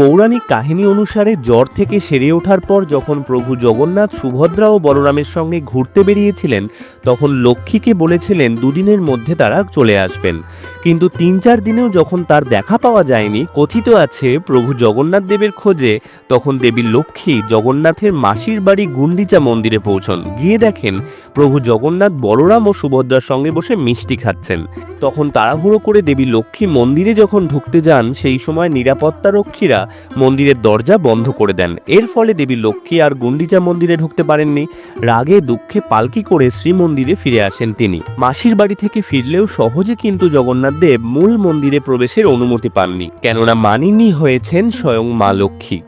পৌরাণিক কাহিনী অনুসারে জ্বর থেকে সেরে ওঠার পর যখন প্রভু জগন্নাথ, সুভদ্রা ও বলরামের সঙ্গে ঘুরতে বেরিয়েছিলেন, তখন লক্ষ্মীকে বলেছিলেন, দুদিনের মধ্যে তারা চলে আসবেন। কিন্তু তিন চার দিনেও যখন তার দেখা পাওয়া যায়নি, কথিত আছে প্রভু জগন্নাথ দেবের খোঁজে তখন দেবী লক্ষ্মী জগন্নাথের মাসির বাড়ি গুন্ডিচা মন্দিরে পৌঁছন। গিয়ে দেখেন প্রভু জগন্নাথ বলরাম ও সুভদ্রার সঙ্গে বসে মিষ্টি খাচ্ছেন। তখন তাড়াহুড়ো করে দেবী লক্ষ্মী মন্দিরে যখন ঢুকতে যান, সেই সময় নিরাপত্তা রক্ষীরা মন্দিরের দরজা বন্ধ করে দেন। এর ফলে দেবী লক্ষ্মী আর গুন্ডিচা মন্দিরে ঢুকতে পারেননি। রাগে দুঃখে পালকি করে শ্রীমন্দিরে ফিরে আসেন তিনি। মাসির বাড়ি থেকে ফিরলেও সহজে কিন্তু জগন্নাথ দেব মূল মন্দিরে প্রবেশের অনুমতি পাননি, কেননা মানিনি হয়েছেন স্বয়ং মা লক্ষ্মী।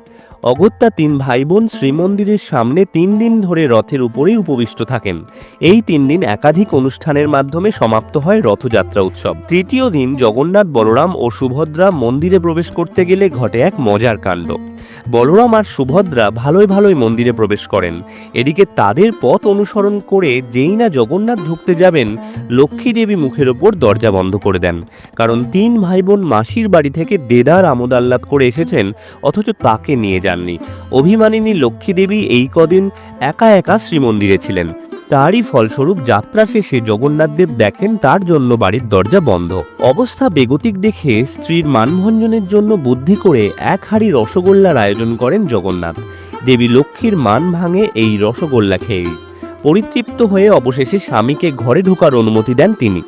অগত্যা তিন ভাই বোন শ্রীমন্দিরের সামনে তিন দিন ধরে রথের উপরেই উপবিষ্ট থাকেন। এই তিন দিন একাধিক অনুষ্ঠানের মাধ্যমে সমাপ্ত হয় রথযাত্রা উৎসব। তৃতীয় দিন জগন্নাথ, বলরাম ও সুভদ্রা মন্দিরে প্রবেশ করতে গেলে ঘটে এক মজার কাণ্ড। বলরাম আর সুভদ্রা ভালোই ভালোই মন্দিরে প্রবেশ করেন। এদিকে তাদের পথ অনুসরণ করে যেই না জগন্নাথ ঢুকতে যাবেন, লক্ষ্মী দেবী মুখের ওপর দরজা বন্ধ করে দেন। কারণ তিন ভাই বোন মাসির বাড়ি থেকে দেদার আমোদ আহ্লাদ করে এসেছেন, অথচ তাকে নিয়ে যাননি। অভিমানিনী লক্ষ্মী দেবী এই কদিন একা একা শ্রীমন্দিরে ছিলেন। তারই ফলস্বরূপ যাত্রা শেষে জগন্নাথদেব দেখেন তার জন্য বাড়ির দরজা বন্ধ। অবস্থা বেগতিক দেখে স্ত্রীর মানভঞ্জনের জন্য বুদ্ধি করে এক হাঁড়ি রসগোল্লার আয়োজন করেন জগন্নাথ। দেবী লক্ষ্মীর মান ভাঙে এই রসগোল্লা খেয়েই। পরিতৃপ্ত হয়ে অবশেষে স্বামীকে ঘরে ঢোকার অনুমতি দেন তিনি।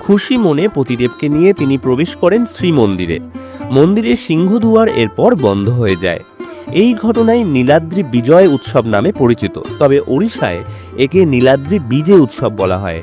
খুশি মনে পতিদেবকে নিয়ে তিনি প্রবেশ করেন শ্রীমন্দিরে। মন্দিরের সিংহদুয়ার এরপর বন্ধ হয়ে যায়। এই ঘটনায় নীলাদ্রি বিজয় উৎসব নামে পরিচিত, তবে ওড়িশায় একে নীলাদ্রি বিজে উৎসব বলা হয়।